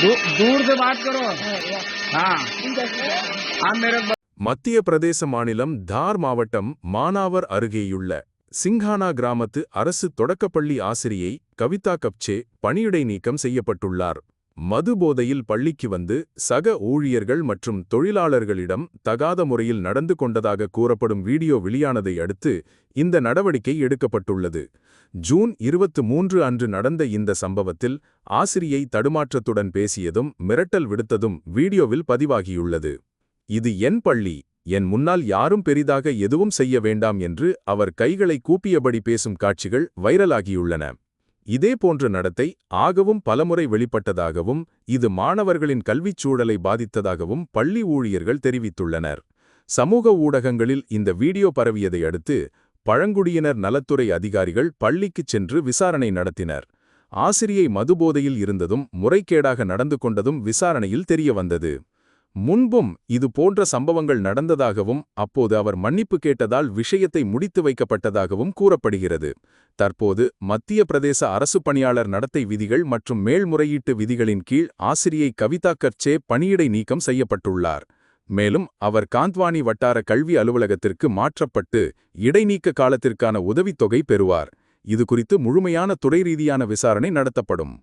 दू, दूर से बात करो हाँ हाँ मेरे ब- மத்திய பிரதேச மாநிலம் தார் மாவட்டம் மானாவர் அருகேயுள்ள சிங்கானா கிராமத்து அரசு தொடக்கப்பள்ளி ஆசிரியை கவிதா கப்சே பணியிடை நீக்கம் செய்யப்பட்டுள்ளார் மது போதையில் பள்ளிக்கு வந்து சக ஊழியர்கள் மற்றும் தொழிலாளர்களிடம் தகாத முறையில் நடந்து கொண்டதாக கூறப்படும் வீடியோ வெளியானதை அடுத்து இந்த நடவடிக்கை எடுக்கப்பட்டுள்ளது. ஜூன் இருபத்து மூன்று அன்று நடந்த இந்த சம்பவத்தில் ஆசிரியை தடுமாற்றத்துடன் பேசியதும் மிரட்டல் விடுத்ததும் வீடியோவில் பதிவாகியுள்ளது. இது என் பள்ளி என் முன்னால் யாரும் பெரிதாக எதுவும் செய்ய வேண்டாம் என்று அவர் கைகளை கூப்பியபடி பேசும் காட்சிகள் வைரலாகியுள்ளன. இதே போன்ற நடத்தை ஆகவும் பலமுறை வெளிப்பட்டதாகவும் இது மாணவர்களின் கல்விச் சூழலை பாதித்ததாகவும் பள்ளி ஊழியர்கள் தெரிவித்துள்ளனர். சமூக ஊடகங்களில் இந்த வீடியோ பரவியதை அடுத்து பழங்குடியினர் நலத்துறை அதிகாரிகள் பள்ளிக்குச் சென்று விசாரணை நடத்தினர். ஆசிரியை மதுபோதையில் இருந்ததும் முறைகேடாக நடந்து கொண்டதும் விசாரணையில் தெரியவந்தது. முன்பும் இது போன்ற சம்பவங்கள் நடந்ததாகவும் அப்போது அவர் மன்னிப்பு கேட்டதால் விஷயத்தை முடித்து வைக்கப்பட்டதாகவும் கூறப்படுகிறது. தற்போது மத்திய பிரதேச அரசு பணியாளர் நடத்தை விதிகள் மற்றும் மேல்முறையீட்டு விதிகளின் கீழ் ஆசிரியை கவிதா கர்ச்சே பணியிடை நீக்கம் செய்யப்பட்டுள்ளார். மேலும் அவர் காந்த்வானி வட்டார கல்வி அலுவலகத்திற்கு மாற்றப்பட்டு இடைநீக்க காலத்திற்கான உதவித்தொகை பெறுவார். இது குறித்து முழுமையான துறை ரீதியான விசாரணை நடத்தப்படும்.